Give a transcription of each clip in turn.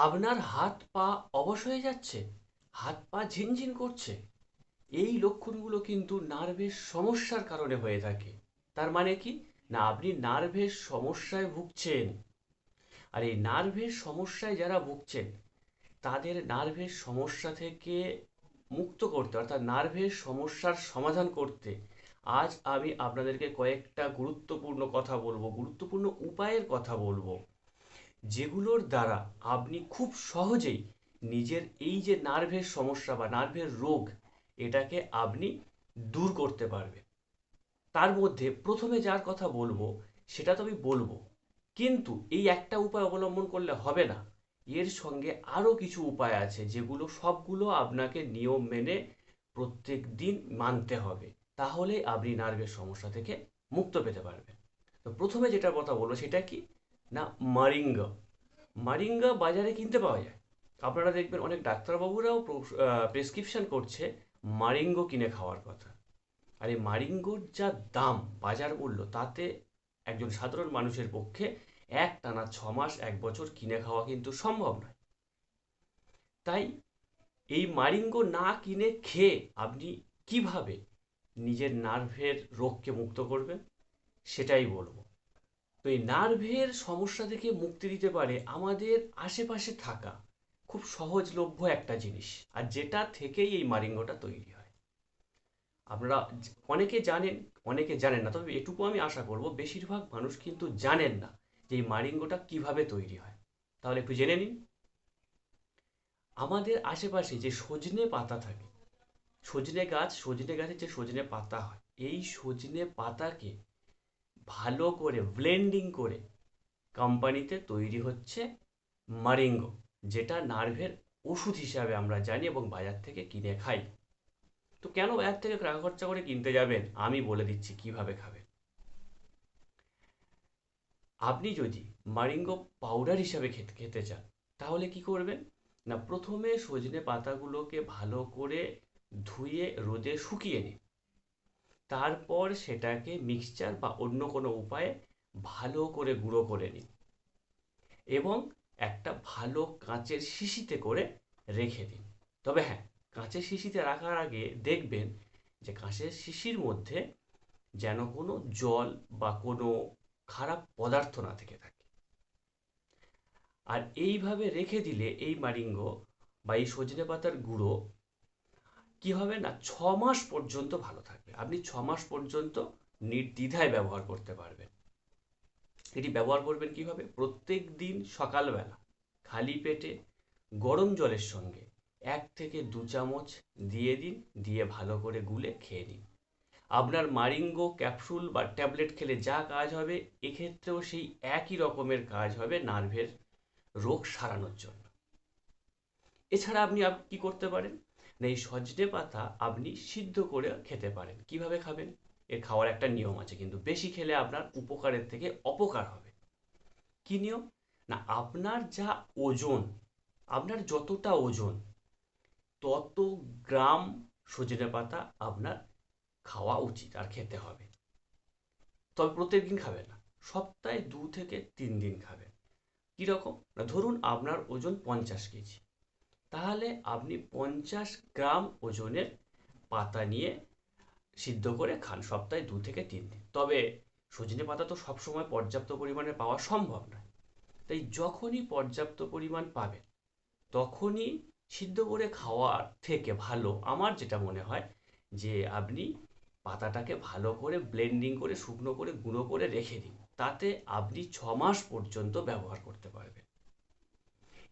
আপনার হাত পা অবশ হয়ে যাচ্ছে, হাত পা ঝিনঝিন করছে। এই লক্ষণগুলো কিন্তু নার্ভের সমস্যার কারণে হয়ে থাকে। তার মানে কি? না, আপনি নার্ভের সমস্যায় ভুগছেন। আর এই নার্ভের সমস্যায় যারা ভুগছেন, তাদের নার্ভের সমস্যা থেকে মুক্ত করতে, অর্থাৎ নার্ভের সমস্যার সমাধান করতে, আজ আমি আপনাদেরকে কয়েকটা গুরুত্বপূর্ণ কথা বলব, গুরুত্বপূর্ণ উপায়ের কথা বলব। যেগুলোর দ্বারা আপনি খুব সহজেই নিজের এই যে নার্ভের সমস্যা বা নার্ভের রোগ, এটাকে আপনি দূর করতে পারবেন। তার মধ্যে প্রথমে যার কথা বলব, সেটা তো আমি বলব। কিন্তু এই একটা উপায় অবলম্বন করলে হবে না। এর সঙ্গে আরও কিছু উপায় আছে যেগুলো সবগুলো আপনাকে নিয়ম মেনে প্রত্যেক দিন মানতে হবে। তাহলে আপনি নার্ভের সমস্যা থেকে মুক্ত পেতে পারবেন। তো প্রথমে যেটা কথা বলব সেটা কি? না, মারিঙ্গা। মারিঙ্গা বাজারে কিনতে পাওয়া যায়। আপনারা দেখবেন অনেক ডাক্তারবাবুরাও প্রেসক্রিপশন করছে মারিঙ্গো কিনে খাওয়ার কথা। আর এই মারিঙ্গোর যা দাম, বাজার মূল্য, তাতে একজন সাধারণ মানুষের পক্ষে এক টানা ছ মাস, এক বছর কিনে খাওয়া কিন্তু সম্ভব নয়। তাই এই মারিঙ্গো না কিনে খেয়ে আপনি কীভাবে নিজের নার্ভের রোগকে মুক্ত করবেন? সেটাই বলব। তো এই নার্ভের সমস্যা থেকে মুক্তি দিতে পারে আমাদের আশেপাশে থাকা খুব সহজলভ্য একটা জিনিস, আর যেটা থেকেই এই মারিঙ্গটা তৈরি হয়। আপনারা অনেকে জানেন অনেকে জানেন না, তবে এটুকু আমি আশা করব, বেশিরভাগ মানুষ কিন্তু জানেন না যে এই মারিঙ্গটা কীভাবে তৈরি হয়। তাহলে একটু জেনে নিন। আমাদের আশেপাশে যে সজনে পাতা থাকে, সজনে গাছ, সজনে গাছের যে সজনে পাতা হয়, এই সজনে পাতাকে ভালো করে ব্লেন্ডিং করে কোম্পানিতে তৈরি হচ্ছে মারিঙ্গো যেটা নার্ভের ওষুধ হিসাবে আমরা জানি এবং বাজার থেকে কিনে খাই। তো কেন বাজার থেকে টাকা খরচা করে কিনতে যাবেন? আমি বলে দিচ্ছি, কীভাবে খাবেন? আপনি যদি মারিঙ্গো পাউডার হিসাবে খেতে খেতে চান, তাহলে কি করবেন? না, প্রথমে সজনে পাতাগুলোকে ভালো করে ধুয়ে, রোদে শুকিয়ে নিন। তারপর সেটাকে মিক্সচার বা অন্য কোনো উপায়ে ভালো করে গুঁড়ো করে নিন। এবং একটা ভালো কাঁচের শিশিতে করে রেখে দিন। তবে হ্যাঁ কাঁচের শিশিতে রাখার আগে দেখবেন যে কাঁচের শিশির মধ্যে যেন কোনো জল বা কোনো খারাপ পদার্থ না থেকে থাকে। আর এইভাবে রেখে দিলে এই মারিঙ্গো বা এই সজনে পাতার গুঁড়ো কি হবে না, ছ মাস পর্যন্ত ভালো থাকবে। আপনি ছ মাস পর্যন্ত নির্দ্বিধায় ব্যবহার করতে পারবেন। এটি ব্যবহার করবেন কীভাবে প্রত্যেক দিন সকালবেলা খালি পেটে গরম জলের সঙ্গে এক থেকে দু চামচ দিয়ে দিন, দিয়ে ভালো করে গুলে খেয়ে নিন। আপনার মারিঙ্গো ক্যাপসুল বা ট্যাবলেট খেলে যা কাজ হবে, এক্ষেত্রেও সেই একই রকমের কাজ হবে নার্ভের রোগ সারানোর জন্য। এছাড়া আপনি কি করতে পারেন? এই সজনে পাতা আপনি সিদ্ধ করে খেতে পারেন। কীভাবে খাবেন? এর খাওয়ার একটা নিয়ম আছে, কিন্তু বেশি খেলে আপনার উপকারের থেকে অপকার হবে। কি নিয়ম? না, আপনার যা ওজন, আপনার যতটা ওজন, তত গ্রাম সজনে পাতা আপনার খাওয়া উচিত আর খেতে হবে। তবে প্রত্যেক দিন খাবেন না, সপ্তাহে দু থেকে তিন দিন খাবেন। কীরকম? না, ধরুন আপনার ওজন পঞ্চাশ কেজি। তাহলে আপনি পঞ্চাশ গ্রাম ওজনের পাতা নিয়ে সিদ্ধ করে খান সপ্তাহে দু থেকে তিন দিন। তবে সজনে পাতা তো সবসময় পর্যাপ্ত পরিমাণে পাওয়া সম্ভব নয়। তাই যখনই পর্যাপ্ত পরিমাণ পাবেন, তখনই সিদ্ধ করে খাওয়ার থেকে ভালো আমার যেটা মনে হয় যে আপনি পাতাটাকে ভালো করে ব্লেন্ডিং করে শুকনো করে গুঁড়ো করে রেখে দিন। তাতে আপনি ছ মাস পর্যন্ত ব্যবহার করতে পারবেন।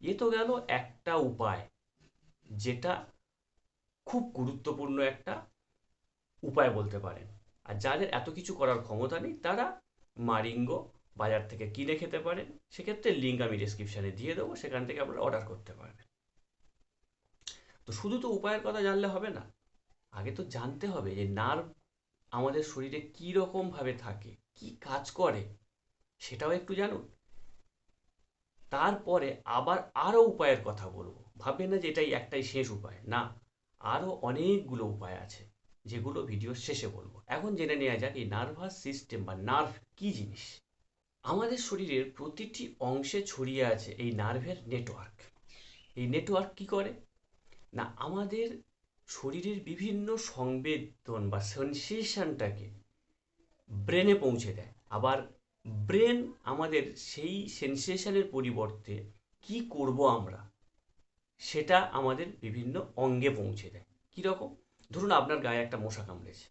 এ তো গেল একটা উপায়, যেটা খুব গুরুত্বপূর্ণ একটা উপায় বলতে পারেন। আর যাদের এত কিছু করার ক্ষমতা নেই, তারা মারিঙ্গো বাজার থেকে কিনে খেতে পারেন। সেক্ষেত্রে লিঙ্ক আমি ডিসক্রিপশানে দিয়ে দেবো, সেখান থেকে আপনারা অর্ডার করতে পারবেন। তো শুধু তো উপায়ের কথা জানলে হবে না, আগে তো জানতে হবে যে নার্ভ আমাদের শরীরে কী রকমভাবে থাকে, কি কাজ করে, সেটাও একটু জানুন। তারপরে আবার আরও উপায়ের কথা বলব। ভাববেন না যে এটাই একটাই শেষ উপায়। না আরও অনেকগুলো উপায় আছে যেগুলো ভিডিওর শেষে বলব। এখন জেনে নেওয়া যাক এই নার্ভাস সিস্টেম বা নার্ভ কী জিনিস? আমাদের শরীরের প্রতিটি অংশে ছড়িয়ে আছে এই নার্ভের নেটওয়ার্ক এই নেটওয়ার্ক কি করে? না, আমাদের শরীরের বিভিন্ন সংবেদন বা সেন্সেশনটাকে ব্রেনে পৌঁছে দেয়। আবার ব্রেন আমাদের সেই সেন্সেশনের পরিবর্তে কি করব আমরা? সেটা আমাদের বিভিন্ন অঙ্গে পৌঁছে দেয়। কীরকম ধরুন আপনার গায়ে একটা মশা কামড়েছে।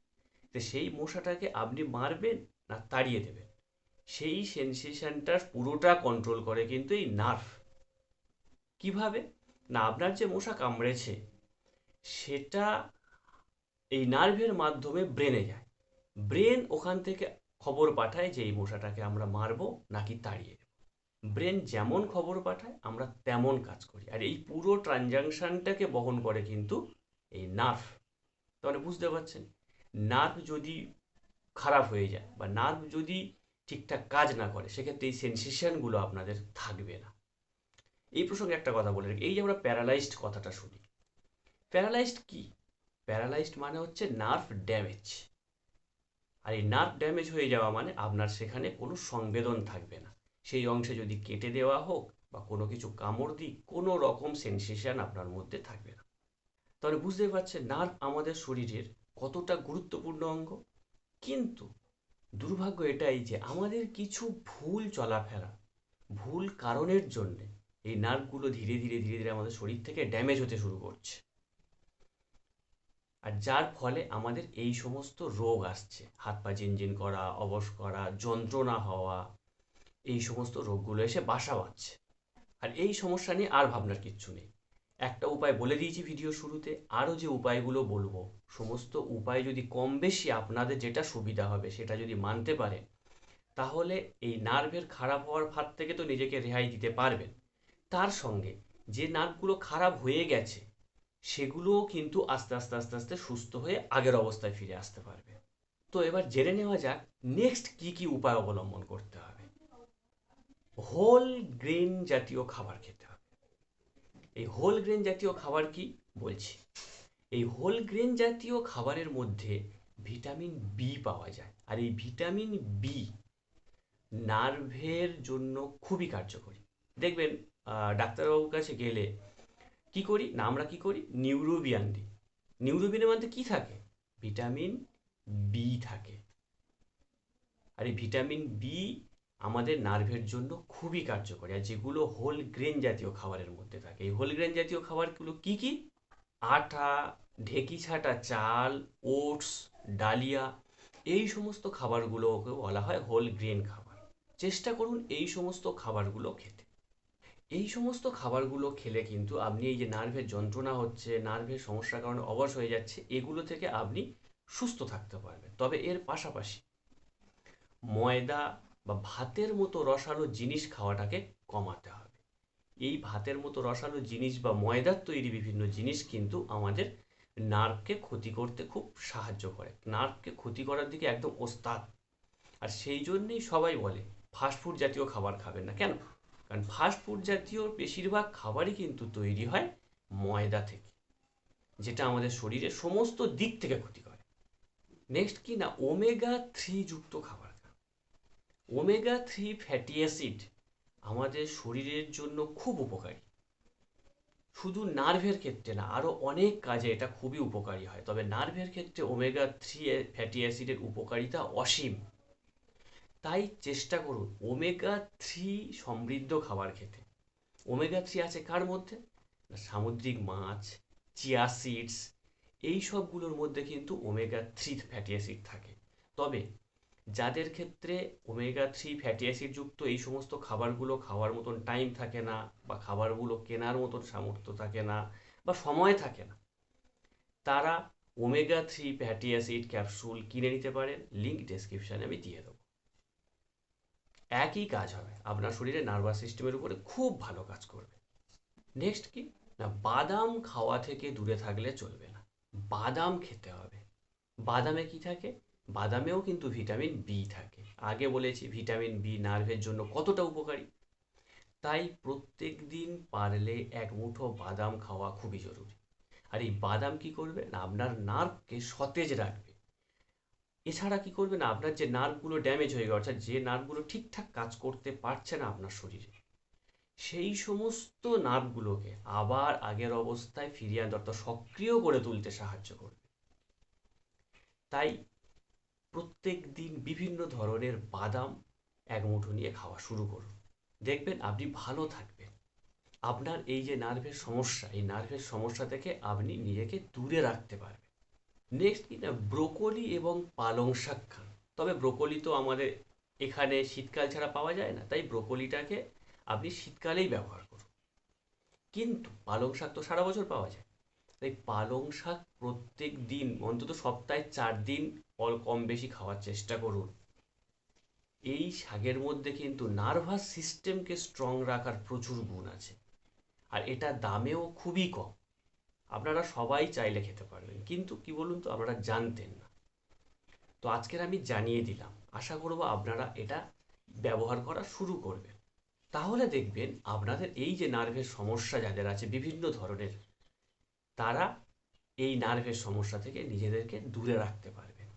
তো সেই মশাটাকে আপনি মারবেন না তাড়িয়ে দেবেন? সেই সেন্সেশনটার পুরোটা কন্ট্রোল করে কিন্তু এই নার্ভ কীভাবে? না, আপনার যে মশা কামড়েছে, সেটা এই নার্ভের মাধ্যমে ব্রেনে যায়। ব্রেন ওখান থেকে খবর পাঠায় যে এই মশাটাকে আমরা মারবো, নাকি তাড়িয়ে দেব। ব্রেন যেমন খবর পাঠায়, আমরা তেমন কাজ করি। আর এই পুরো ট্রানজাকশানটাকে বহন করে কিন্তু এই নার্ভ তাহলে বুঝতে পারছেন? নার্ভ যদি খারাপ হয়ে যায় বা নার্ভ যদি ঠিকঠাক কাজ না করে, সেক্ষেত্রে এই সেন্সেশনগুলো আপনাদের থাকবে না। এই প্রসঙ্গে একটা কথা বলে এই যে আমরা প্যারালাইজড কথাটা শুনি। প্যারালাইজড কি? প্যারালাইজড মানে হচ্ছে নার্ভ ড্যামেজ আর এই নার্ভ ড্যামেজ হয়ে যাওয়া মানে আপনার সেখানে কোনো সংবেদন থাকবে না। সেই অংশে যদি কেটে দেওয়া হোক বা কোনো কিছু কামড় দিই, কোনো রকম সেন্সেশন আপনার মধ্যে থাকবে না। তাহলে বুঝতে পারছেন নার্ভ আমাদের শরীরের কতটা গুরুত্বপূর্ণ অঙ্গ? কিন্তু দুর্ভাগ্য এটাই যে আমাদের কিছু ভুল চলাফেরা, ভুল কারণের জন্যে এই নার্ভগুলো ধীরে ধীরে ধীরে ধীরে আমাদের শরীর থেকে ড্যামেজ হতে শুরু করছে। আর যার ফলে আমাদের এই সমস্ত রোগ আসছে। হাত পা ঝিনঝিন করা, অবশ করা, যন্ত্রণা হওয়া, এই সমস্ত রোগগুলো এসে বাসা বাঁধছে। আর এই সমস্যা নিয়ে আর ভাবনার কিচ্ছু নেই। একটা উপায় বলে দিয়েছি ভিডিও শুরুতে, আরও যে উপায়গুলো বলব, সমস্ত উপায় যদি কম বেশি আপনাদের যেটা সুবিধা হবে, সেটা যদি মানতে পারে তাহলে এই নার্ভের খারাপ হওয়ার ফাঁদ থেকে তো নিজেকে রেহাই দিতে পারবেন। তার সঙ্গে যে নার্ভগুলো খারাপ হয়ে গেছে সেগুলোও কিন্তু আস্তে আস্তে আস্তে আস্তে সুস্থ হয়ে আগের অবস্থায় ফিরে আসতে পারবে। তো এবার জেনে নেওয়া যাক নেক্সট কি কি উপায় অবলম্বন করতে হবে। হোল গ্রেন জাতীয় খাবার খেতে হবে। এই হোল গ্রেন জাতীয় খাবার কি? বলছি। এই হোল গ্রেন জাতীয় খাবারের মধ্যে ভিটামিন বি পাওয়া যায়। আর এই ভিটামিন বি নার্ভের জন্য খুবই কার্যকরী। দেখবেন ডাক্তারবাবুর কাছে গেলে কি করি? না, আমরা কি করি? নিউরোবিয়ান দিই। নিউরোবিয়ানের মধ্যে কি থাকে? ভিটামিন বি থাকে। আর এই ভিটামিন বি আমাদের নার্ভের জন্য খুবই কার্যকরী, আর যেগুলো হোল গ্রেন জাতীয় খাবারের মধ্যে থাকে। এই হোল গ্রেন জাতীয় খাবারগুলো কি কি? আটা ঢেকি ছাটা চাল, ওটস, ডালিয়া, এই সমস্ত খাবারগুলোকে বলা হয় হোল গ্রেন খাবার। চেষ্টা করুন এই সমস্ত খাবারগুলো খেতে। এই সমস্ত খাবারগুলো খেলে কিন্তু আপনি এই যে নার্ভের যন্ত্রণা হচ্ছে, নার্ভের সমস্যার কারণে অবশ হয়ে যাচ্ছে, এগুলো থেকে আপনি সুস্থ থাকতে পারবেন। তবে এর পাশাপাশি ময়দা বা ভাতের মতো রসালো জিনিস খাওয়াটাকে কমাতে হবে। এই ভাতের মতো রসালো জিনিস বা ময়দার তৈরি বিভিন্ন জিনিস কিন্তু আমাদের নার্ভকে ক্ষতি করতে খুব সাহায্য করে। নার্ভকে ক্ষতি করার দিকে একদম ওস্তাদ। আর সেই জন্যেই সবাই বলে ফাস্টফুড জাতীয় খাবার খাবেন না। কেন? কারণ ফাস্টফুড জাতীয় বেশিরভাগ খাবারই কিন্তু তৈরি হয় ময়দা থেকে, যেটা আমাদের শরীরের সমস্ত দিক থেকে ক্ষতি করে। নেক্সট কি না ওমেগা থ্রি যুক্ত খাবার ওমেগা থ্রি ফ্যাটি অ্যাসিড আমাদের শরীরের জন্য খুব উপকারী। শুধু নার্ভের ক্ষেত্রে না আরও অনেক কাজে এটা খুবই উপকারী হয়। তবে নার্ভের ক্ষেত্রে ওমেগা থ্রি ফ্যাটি অ্যাসিডের উপকারিতা অসীম। তাই চেষ্টা করুন ওমেগা থ্রি সমৃদ্ধ খাবার খেতে। ওমেগা থ্রি আছে কার মধ্যে? সামুদ্রিক মাছ চিয়া সিডস এই সবগুলোর মধ্যে কিন্তু ওমেগা থ্রি ফ্যাটি অ্যাসিড থাকে। তবে যাদের ক্ষেত্রে ওমেগা থ্রি ফ্যাটি অ্যাসিড যুক্ত এই সমস্ত খাবারগুলো খাওয়ার মতন টাইম থাকে না বা খাবারগুলো কেনার মতন সামর্থ্য থাকে না বা সময় থাকে না, তারা omega three fatty acid capsule কিনে নিতে পারেন। লিঙ্ক ডেসক্রিপশানে আমি দিয়ে দেবো। একই কাজ হবে। আপনার শরীরে নার্ভাস সিস্টেমের উপরে খুব ভালো কাজ করবে। নেক্সট কি? না, বাদাম খাওয়া থেকে দূরে থাকলে চলবে না। বাদাম খেতে হবে। বাদামে কি থাকে? বাদামেও কিন্তু ভিটামিন বি থাকে। আগে বলেছি ভিটামিন বি নার্ভের জন্য কতটা উপকারী? তাই প্রত্যেক দিন পারলে এক মুঠো বাদাম খাওয়া খুবই জরুরি। আর এই বাদাম কি করবে? না, আপনার নার্ভকে সতেজ রাখবে। এছাড়া কি করবেন? আপনার যে নার্ভগুলো ড্যামেজ হয়ে গেছে, অর্থাৎ যে নার্ভগুলো ঠিকঠাক কাজ করতে পারছে না আপনার শরীরে, সেই সমস্ত নার্ভগুলোকে আবার আগের অবস্থায় ফিরিয়ে আনতে অর্থাৎ সক্রিয় করে তুলতে সাহায্য করবে। তাই প্রত্যেক দিন বিভিন্ন ধরনের বাদাম এক মুঠো নিয়ে খাওয়া শুরু করুন। দেখবেন আপনি ভালো থাকবেন। আপনার এই যে নার্ভের সমস্যা, এই নার্ভের সমস্যা থেকে আপনি নিজেকে দূরে রাখতে পারবেন। নেক্সট কি না ব্রোকলি এবং পালং শাক খান। তবে ব্রোকলি তো আমাদের এখানে শীতকাল ছাড়া পাওয়া যায় না, তাই ব্রোকলিটাকে আপনি শীতকালেই ব্যবহার করুন। কিন্তু পালং শাক তো সারা বছর পাওয়া যায়। তাই পালং শাক প্রত্যেক দিন, অন্তত সপ্তাহে চার দিন অল কম বেশি খাওয়ার চেষ্টা করুন। এই শাকের মধ্যে কিন্তু নার্ভাস সিস্টেমকে স্ট্রং রাখার প্রচুর গুণ আছে। আর এটা দামেও খুবই কম। আপনারা সবাই চাইলে খেতে পারবেন। কিন্তু কি বলুন তো, আপনারা জানতেন না। তো আজকের আমি জানিয়ে দিলাম, আশা করব আপনারা এটা ব্যবহার করা শুরু করবেন। তাহলে দেখবেন আপনাদের এই যে নার্ভের সমস্যা যাদের আছে, বিভিন্ন ধরনের, তারা এই নার্ভের সমস্যা থেকে নিজেদেরকে দূরে রাখতে পারবেন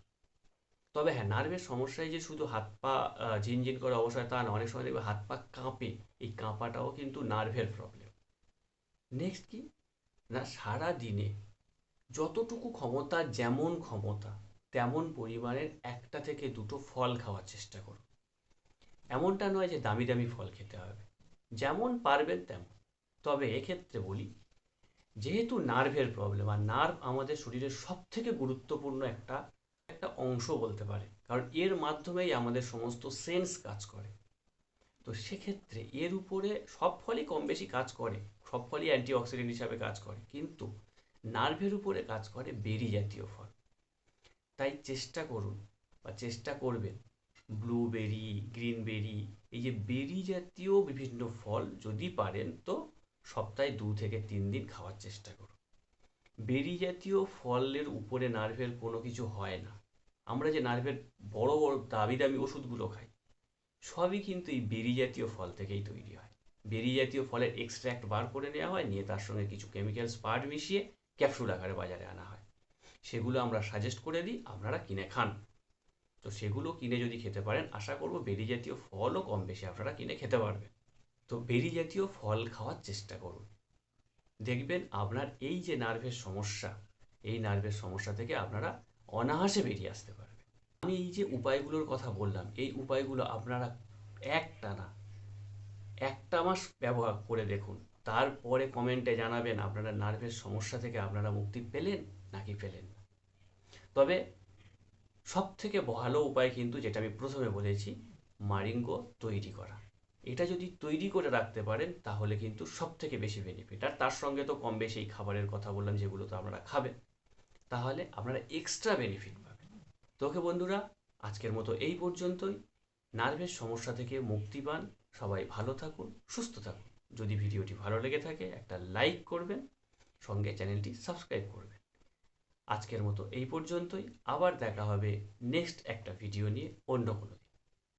তবে হ্যাঁ নার্ভের সমস্যায় যে শুধু হাত পা ঝিনঝিন করে অবস্থায় তা না অনেক সময় দেখবে হাত পা কাঁপে। এই কাঁপাটাও কিন্তু নার্ভের প্রবলেম নেক্সট কি? না সারা দিনে যতটুকু ক্ষমতা, যেমন ক্ষমতা, তেমন পরিমাণের একটা থেকে দুটো ফল খাওয়ার চেষ্টা করুন এমনটা নয় যে দামি দামি ফল খেতে হবে। যেমন পারবেন তেমন। তবে এক্ষেত্রে বলি, যেহেতু নার্ভের প্রবলেম আর নার্ভ আমাদের শরীরের সব থেকে গুরুত্বপূর্ণ একটা একটা অংশ বলতে পারে। কারণ এর মাধ্যমেই আমাদের সমস্ত সেন্স কাজ করে। তো সেক্ষেত্রে এর উপরে সব ফলই কম বেশি কাজ করে। সব ফলই অ্যান্টিঅক্সিডেন্ট হিসাবে কাজ করে। কিন্তু নার্ভের উপরে কাজ করে বেরি জাতীয় ফল। তাই চেষ্টা করুন বা চেষ্টা করবেন ব্লুবেরি, গ্রিনবেরি, এই যে বেরি জাতীয় বিভিন্ন ফল যদি পারেন তো সপ্তাহে দু থেকে তিন দিন খাওয়ার চেষ্টা করুন। বেরি জাতীয় ফলের উপরে নার্ভের কোনো কিছু হয় না। আমরা যে নার্ভের বড় বড় দামি দামি ওষুধগুলো খাই সবই কিন্তু এই বেরি জাতীয় ফল থেকেই তৈরি হয়। বেরি জাতীয় ফলের এক্সট্র্যাক্ট বার করে নেওয়া হয়, নিয়ে তার সঙ্গে কিছু কেমিক্যালস পার্ট মিশিয়ে ক্যাপসুল আকারে বাজারে আনা হয়। সেগুলো আমরা সাজেস্ট করে দিই, আপনারা কিনে খান। তো সেগুলো কিনে যদি খেতে পারেন, আশা করব বেরি জাতীয় ফলও কম বেশি আপনারা কিনে খেতে পারবেন। তো বেরি জাতীয় ফল খাওয়ার চেষ্টা করুন। দেখবেন আপনার এই যে নার্ভের সমস্যা, এই নার্ভের সমস্যা থেকে আপনারা অনায়াসে বেরিয়ে আসতে পারবেন। আমি এই যে উপায়গুলোর কথা বললাম, এই উপায়গুলো আপনারা একটা না, একটা মাস ব্যবহার করে দেখুন। তারপরে কমেন্টে জানাবেন, আপনারা নার্ভের সমস্যা থেকে আপনারা মুক্তি পেলেন নাকি পেলেন তবে সব থেকে ভালো উপায় কিন্তু যেটা আমি প্রথমে বলেছি, মারিঙ্গো তৈরি করা। এটা যদি তৈরি করে রাখতে পারেন, তাহলে কিন্তু সব থেকে বেশি বেনিফিট আর তার সঙ্গে তো কম বেশি খাবারের কথা বললাম, যেগুলো তো আপনারা খাবেন। তাহলে আপনারা এক্সট্রা বেনিফিট পাবেন তো ওকে বন্ধুরা, আজকের মতো এই পর্যন্তই। নার্ভের সমস্যা থেকে মুক্তি পান। সবাই ভালো থাকুন, সুস্থ থাকুন। যদি ভিডিওটি ভালো লেগে থাকে, একটা লাইক করবেন, সঙ্গে চ্যানেলটি সাবস্ক্রাইব করবেন। আজকের মতো এই পর্যন্তই। আবার দেখা হবে নেক্সট একটা ভিডিও নিয়ে অন্য কোনো